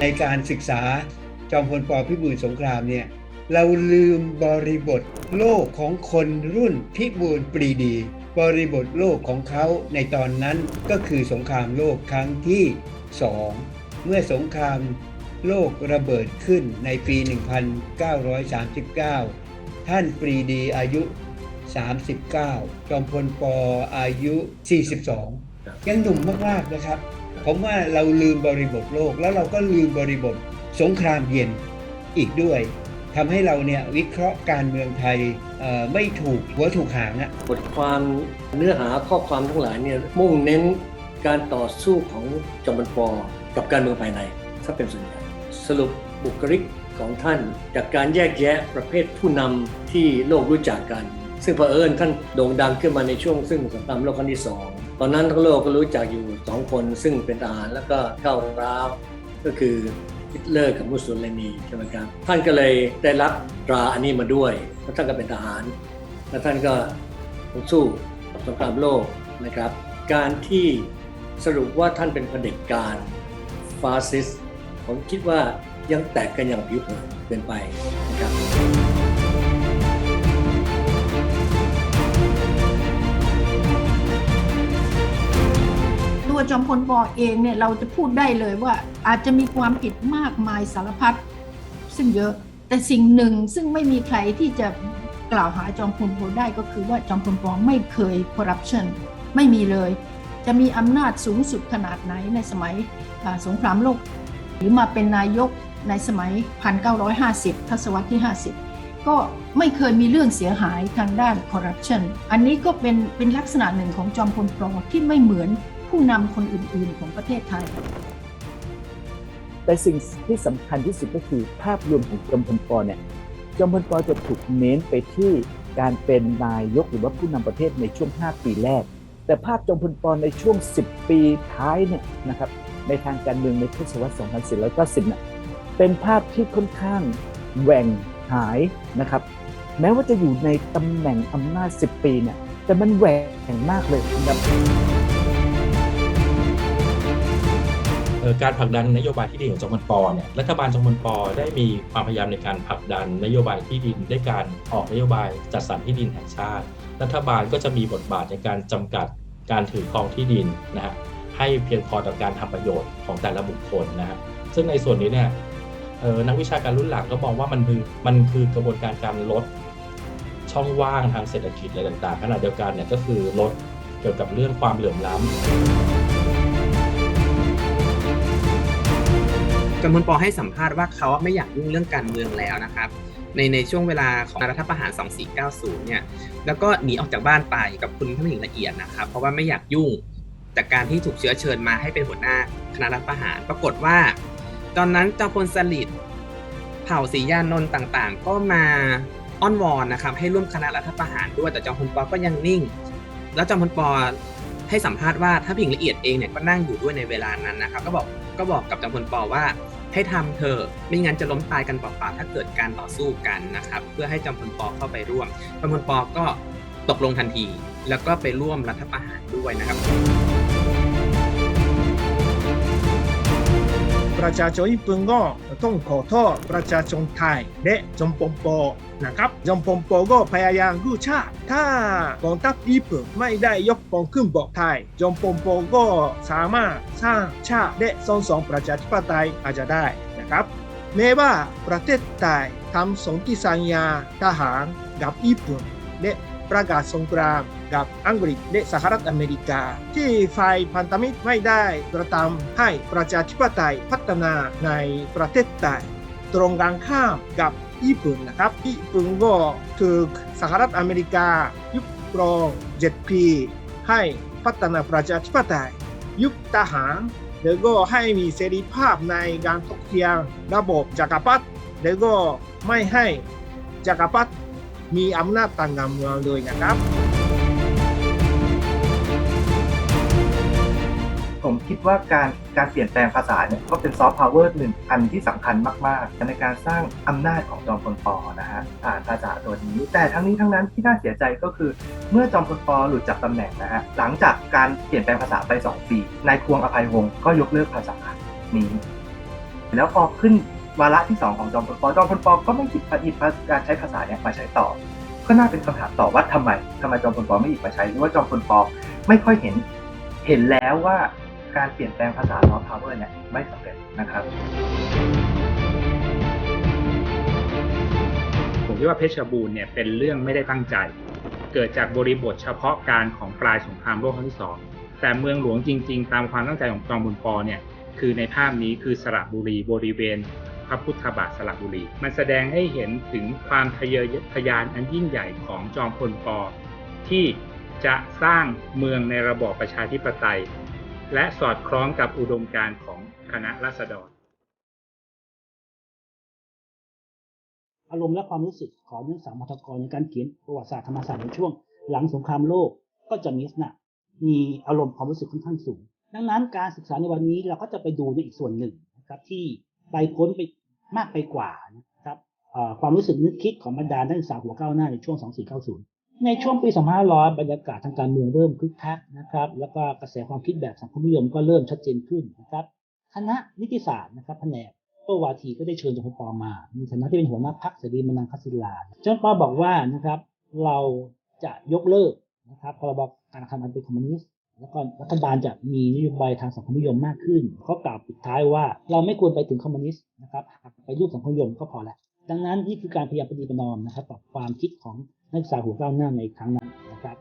ในการศึกษาจอมพลปพิบูลสงครามเนี่ยเราลืมบริบทโลกของคนรุ่นพิบูลปรีดี บริบทโลกของเขาในตอนนั้นก็คือสงครามโลกครั้งที่สองเมื่อสงครามโลกระเบิดขึ้นในปี 1939 ท่านปรีดีอายุ 39 จอมพลปอายุ 42 ยังหนุ่มมากๆนะครับ ผมว่าเราลืมบริบทโลก แล้วเราก็ลืมบริบทสงครามเย็นอีกด้วยทำให้เราเนี่ยวิเคราะห์การเมืองไทยไม่ถูกหัวถูกหางอะบทความเนื้อหาข้อความทั้งหลายเนี่ยมุ่งเน้นการต่อสู้ของจอมพลปกับการเมืองภายในถ้าเป็นส่วนใหญ่สรุปบุคลิกของท่าน จากการแยกแยะประเภทผู้นำที่โลกรู้จักกัน ซึ่งเผอิญท่านโด่งดังขึ้นมาในช่วงซึ่งสงครามโลกครั้งที่สองตอนนั้นทั้งโลกก็รู้จักอยู่สองคนซึ่งเป็นทหารแล้วก็ก้าร้าวก็คือฮิตเลอร์กับมุสโสลินีใช่ไหมครับท่านก็เลยได้รับตราอันนี้มาด้วยเพราะท่านก็เป็นทหาร และท่านก็สู้กับสงครามโลกนะครับ การที่สรุปว่าท่านเป็นเผด็จการฟาสซิสผมคิดว่ายังแตกกันอย่างผิวเผินเกินไปนะครับ ตัวจอมพลปอเองเนี่ยเราจะพูดได้เลยว่าอาจจะมีความผิดมากมายสารพัดซึ่งเยอะแต่สิ่งหนึ่งซึ่งไม่มีใครที่จะกล่าวหาจอมพลปอได้ก็คือว่าจอมพลปอไม่เคยคอร์รัปชันไม่มีเลย จะมีอำนาจสูงสุดขนาดไหนในสมัยสงครามโลก หรือมาเป็นนายกในสมัย 1950 ทศวรรษที่ 50 ก็ไม่เคยมีเรื่องเสียหายทางด้านคอร์รัปชันอันนี้ก็เป็นเป็นลักษณะหนึ่งของจอมพลปอที่ไม่เหมือน ผู้นำคนอื่นๆของประเทศไทย แต่สิ่งที่สำคัญที่สุดก็คือภาพรวมของจอมพลปเนี่ยจอมพลปจะถูกเน้นไปที่การเป็นนายกหรือว่าผู้นำประเทศในช่วง 5 ปีแรก แต่ภาพจอมพลปในช่วง 10 ปีท้ายเนี่ยนะครับในทางการเมืองในทศวรรษ 2490 เนี่ยเป็นภาพที่ค่อนข้างแหว่งหายนะครับ แม้ว่าจะอยู่ในตำแหน่งอำนาจ 10 ปีเนี่ยแต่มันแหว่งมากเลยนะครับ การผลักดันนโยบายที่ดินของจอมพลปอเนี่ยรัฐบาลจอมพลปอได้มีความพยายามในการผลักดันนโยบายที่ดินด้วยการออกนโยบายจัดสรรที่ดินแห่งชาติ รัฐบาลก็จะมีบทบาทในการจำกัดการถือครองที่ดินนะฮะให้เพียงพอต่อการทำประโยชน์ของแต่ละบุคคลนะฮะซึ่งในส่วนนี้เนี่ยนักวิชาการรุ่นหลังก็มองว่ามันคือมันคือกระบวนการการลดช่องว่างทางเศรษฐกิจอะไรต่างๆขณะเดียวกันเนี่ยก็คือลดเกี่ยวกับเรื่องความเหลื่อมล้ำ จอมพลปอให้สัมภาษณ์ว่าเขาไม่อยากยุ่งเรื่องการเมืองแล้วนะครับในในช่วงเวลาของรัฐประหาร 2490 เนี่ย แล้วก็หนีออกจากบ้านไปกับคุณท่านหญิงละเอียดนะครับ เพราะว่าไม่อยากยุ่งจากการที่ถูกเชื้อเชิญมาให้เป็นหัวหน้าคณะรัฐประหาร ปรากฏว่า ตอนนั้นจอมพลสฤษดิ์เผ่าศรียานนท์ต่างๆ ก็มาอ้อนวอนนะครับ ให้ร่วมคณะรัฐประหารด้วย แต่จอมพลปอก็ยังนิ่ง แล้วจอมพลปอให้สัมภาษณ์ว่าถ้าพิงละเอียดเองเนี่ยก็นั่งอยู่ด้วยในเวลานั้นนะครับ ก็บอกก็บอกกับจอมพลปอว่า ให้ทำเถอะไม่งั้นจะล้มตายกันเปล่าๆถ้าเกิดการต่อสู้กันนะครับ เพื่อให้จอมพลปอเข้าไปร่วมจอมพลปอก็ตกลงทันที แล้วก็ไปร่วมรัฐประหารด้วยนะครับ ประชาชนญี่ปุ่นก็ต้องขอโทษประชาชนไทยและจอมพลปนะครับจอมพลปก็พยายามกู้ชาติ ถ้ากองทัพญี่ปุ่นไม่ได้ยกกองขึ้นบกไทย จอมพลปก็สามารถสร้างชาติและสร้างสองประชาธิปไตยอาจจะได้นะครับ แม้ว่าประเทศไทยทำสนธิสัญญาทหารกับญี่ปุ่นและประกาศสงคราม กับอังกฤษและสหรัฐอเมริกา ที่ฝ่ายพันธมิตรไม่ได้กระทำให้ประชาธิปไตยพัฒนาในประเทศไทยตรงกันข้ามกับญี่ปุ่นนะครับญี่ปุ่นก็ถูกสหรัฐอเมริกา ยุบกรอง7ปีให้พัฒนาประชาธิปไตย ยุบทหารแล้วก็ให้มีเสรีภาพในการถกเถียงระบบจักรพรรดิแล้วก็ไม่ให้จักรพรรดิมีอำนาจทางการเมืองเลยนะครับ ผมคิดว่าการการเปลี่ยนแปลงภาษาเนี่ยก็เป็นซอฟต์พาวเวอร์หนึ่งอันที่สำคัญมาก ๆ ในการสร้างอำนาจของจอมพลปอนะฮะผ่านภาษาตัวนี้ แต่ทั้งนี้ทั้งนั้นที่น่าเสียใจก็คือ เมื่อจอมพลปอหลุดจากตำแหน่งนะฮะหลังจากการเปลี่ยนแปลงภาษาไป 2 ปีนายพวงอภัยวงศ์ก็ยกเลิกภาษานี้แล้วพอขึ้นวาระที่ 2 ของจอมพลปอจอมพลปอก็ไม่หยิบหยิบการใช้ภาษาเนี่ยมาใช้ต่อ ก็น่าเป็นคำถามต่อว่าทำไมทำไมจอมพลปอไม่หยิบมาใช้หรือว่าจอมพลปอไม่ค่อยเห็น เห็นแล้วว่า การเปลี่ยนแปลงภาษาซอฟต์พาวเวอร์เนี่ยไม่สำเร็จนะครับ ผมคิดว่าเพชรบูรณ์เนี่ยเป็นเรื่องไม่ได้ตั้งใจ เกิดจากบริบทเฉพาะการของปลายสงครามโลกครั้งที่สองแต่เมืองหลวงจริง ๆ ตามความตั้งใจของจอมพลปอเนี่ยคือในภาพนี้คือสระบุรีบริเวณพระพุทธบาทสระบุรี มันแสดงให้เห็นถึงความทะเยอทะยานอันยิ่งใหญ่ของจอมพลปอที่จะสร้างเมืองในระบอบประชาธิปไตย และสอดคล้องกับอุดมการณ์ของคณะรัษฎร อารมณ์และความรู้สึกของนักศึกษามทกรในการเขียนประวัติศาสตร์ธรรมศาสตร์ในช่วง หลังสงครามโลกก็จะมีลักษณะมีอารมณ์ความรู้สึกค่อนข้างสูง ดังนั้นการศึกษาในวันนี้เราก็จะไปดูในอีกส่วนหนึ่งนะครับที่ไปพ้นไปมากไปกว่านะครับความรู้สึกนึกคิดของบรรดานักศึกษาหัวก้าวหน้าในช่วง 2490 ในช่วงปี 2500 บรรยากาศทางการเมืองเริ่มคึกคักนะครับ แล้วก็กระแสความคิดแบบสังคมนิยมก็เริ่มชัดเจนขึ้นนะครับ คณะนิติศาสตร์นะครับแผนกโตวาทีก็ได้เชิญจอมพลปมามีฐานะที่เป็นหัวหน้าพักเสรีมนังคศิลาจอมพลปบอกว่านะครับ เราจะยกเลิกนะครับพรบการทำอันเป็นคอมมิวนิสต์แล้วก็รัฐบาลจะมีนโยบายทางสังคมนิยมมากขึ้นเขากล่าวปิดท้ายว่าเราไม่ควรไปถึงคอมมิวนิสต์นะครับหากไปรูปสังคมนิยมก็พอแล้ว ดังนั้นนี่คือการพยายามปฏิบัตินอมนะครับ ต่อความคิดของนักศึกษาหัวก้าวหน้าในครั้งนั้นนะครับ